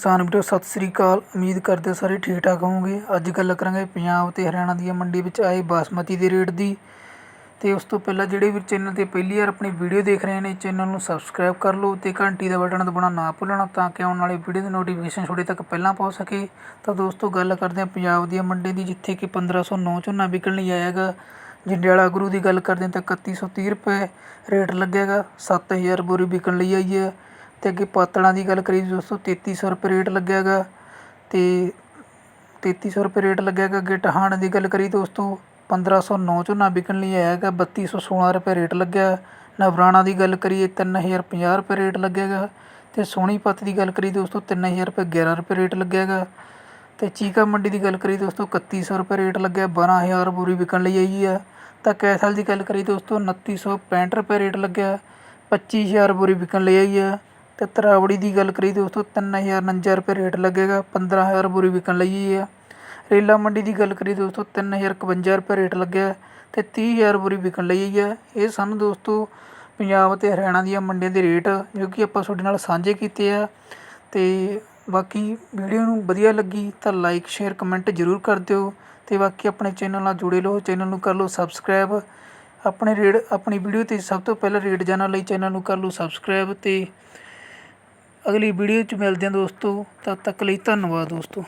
ਕਿਸਾਨ ਵੀਡੀਓ ਸਤਿ ਸ੍ਰੀ ਅਕਾਲ। ਉਮੀਦ ਕਰਦੇ ਸਾਰੇ ਠੀਕ ਠਾਕ ਹੋਵੋਗੇ। ਅੱਜ ਗੱਲ ਕਰਾਂਗੇ ਪੰਜਾਬ ਤੇ ਹਰਿਆਣਾ ਦੀਆਂ ਮੰਡੀ ਵਿੱਚ ਆਏ ਬਾਸਮਤੀ ਦੇ ਰੇਟ ਦੀ। ਤੇ ਉਸ ਤੋਂ ਪਹਿਲਾਂ ਜਿਹੜੇ ਵੀ ਚੈਨਲ ਤੇ ਪਹਿਲੀ ਵਾਰ ਆਪਣੀ ਵੀਡੀਓ ਦੇਖ ਰਹੇ ਨੇ, ਚੈਨਲ ਨੂੰ ਸਬਸਕ੍ਰਾਈਬ ਕਰ ਲਓ ਤੇ ਘੰਟੀ ਦਾ ਬਟਨ ਦਬਾਉਣਾ ਨਾ ਭੁੱਲਣਾ ਤਾਂ ਕਿ ਆਉਣ ਵਾਲੇ ਵੀਡੀਓ ਦੀ ਨੋਟੀਫਿਕੇਸ਼ਨ ਤੁਹਾਡੇ ਤੱਕ ਪਹਿਲਾਂ ਪਹੁੰਚ ਸਕੇ। ਤਾਂ ਦੋਸਤੋ, ਗੱਲ ਕਰਦੇ ਹਾਂ ਪੰਜਾਬ ਦੀਆਂ ਮੰਡੀ ਦੀ, ਜਿੱਥੇ ਕਿ 1509 ਝੋਨਾ ਵਿਕਣ ਲਈ ਆਇਆਗਾ ਜੰਡਿਆਲਾ ਗੁਰੂ ਦੀ ਗੱਲ ਕਰਦੇ ਹਾਂ ਤਾਂ 3130 ਰੁਪਏ ਰੇਟ ਲੱਗੇਗਾ 7000 ਬੋਰੀ ਵਿਕਣ ਲਈ ਆਈ ਹੈ। ਅਤੇ ਅੱਗੇ ਪਾਤੜਾਂ ਦੀ ਗੱਲ ਕਰੀਏ, ਦੋਸਤੋ ਤੇਤੀ ਸੌ ਰੁਪਏ ਰੇਟ ਲੱਗਿਆ ਗਾ ਅਤੇ ਤੇਤੀ ਸੌ ਰੁਪਏ ਰੇਟ ਲੱਗਿਆ ਗਾ ਅੱਗੇ ਟਹਾਣ ਦੀ ਗੱਲ ਕਰੀਏ ਦੋਸਤੋ 1509 ਝੋਨਾ ਵਿਕਣ ਲਈ ਆਇਆ ਗਾ ਬੱਤੀ ਸੌ ਸੋਲ੍ਹਾਂ ਰੁਪਏ ਰੇਟ ਲੱਗਿਆ। ਨਵਰਾਣਾ ਦੀ ਗੱਲ ਕਰੀਏ 3050 ਰੁਪਏ ਰੇਟ ਲੱਗਿਆ ਗਾ ਅਤੇ ਸੋਨੀਪਤ ਦੀ ਗੱਲ ਕਰੀਏ ਦੋਸਤੋ 3000 ਰੁਪਏ 11 ਰੁਪਏ ਰੇਟ ਲੱਗਿਆ ਗਾ ਅਤੇ ਚੀਕਾ ਮੰਡੀ ਦੀ ਗੱਲ ਕਰੀਏ ਦੋਸਤੋ, ਇਕੱਤੀ ਸੌ ਰੁਪਏ ਰੇਟ ਲੱਗਿਆ 12000 ਬੋਰੀ ਵਿਕਣ ਲਈ ਆਈ ਆ। ਤਾਂ ਕੈਥਲ ਦੀ ਗੱਲ ਕਰੀਏ ਦੋਸਤੋ 2965 ਰੁਪਏ ਰੇਟ ਲੱਗਿਆ, ਪੱਚੀ ਹਜ਼ਾਰ ਬੋਰੀ ਵਿਕਣ ਲਈ ਆਈ ਆ। ਅਤੇ ਤਰਾਵੜੀ ਦੀ ਗੱਲ ਕਰੀਏ ਦੋਸਤੋਂ ਤਿੰਨ ਹਜ਼ਾਰ ਉਣੰਜਾ ਰੁਪਏ ਰੇਟ ਲੱਗੇਗਾ 15000 ਬੋਰੀ ਵਿਕਣ ਲਈ ਆ। ਰੇਲਾ ਮੰਡੀ ਦੀ ਗੱਲ ਕਰੀਏ ਦੋਸਤੋਂ ਤਿੰਨ ਹਜ਼ਾਰ ਇਕਵੰਜਾ ਰੁਪਏ ਰੇਟ ਲੱਗਿਆ ਅਤੇ ਤੀਹ ਹਜ਼ਾਰ ਬੋਰੀ ਵਿਕਣ ਲਈ ਆ। ਇਹ ਸਾਨੂੰ ਦੋਸਤੋ ਪੰਜਾਬ ਅਤੇ ਹਰਿਆਣਾ ਦੀਆਂ ਮੰਡੀਆਂ ਦੇ ਰੇਟ, ਜੋ ਕਿ ਆਪਾਂ ਤੁਹਾਡੇ ਨਾਲ ਸਾਂਝੇ ਕੀਤੇ ਆ। ਅਤੇ ਬਾਕੀ ਵੀਡੀਓ ਨੂੰ ਵਧੀਆ ਲੱਗੀ ਤਾਂ ਲਾਈਕ, ਸ਼ੇਅਰ, ਕਮੈਂਟ ਜ਼ਰੂਰ ਕਰ ਦਿਓ। ਅਤੇ ਬਾਕੀ ਆਪਣੇ ਚੈਨਲ ਨਾਲ ਜੁੜੇ ਰਹੋ, ਚੈਨਲ ਨੂੰ ਕਰ ਲਓ ਸਬਸਕ੍ਰਾਈਬ। ਆਪਣੇ ਰੇਟ, ਆਪਣੀ ਵੀਡੀਓ ਤੇ ਸਭ ਤੋਂ ਪਹਿਲਾਂ ਰੇਟ ਜਾਣਨ ਲਈ ਚੈਨਲ ਨੂੰ ਕਰ ਲਓ ਸਬਸਕ੍ਰਾਈਬ ਅਤੇ ਅਗਲੀ ਵੀਡੀਓ 'ਚ ਮਿਲਦੇ ਹਾਂ ਦੋਸਤੋ ਤਦ ਤੱਕ ਲਈ ਧੰਨਵਾਦ ਦੋਸਤੋ।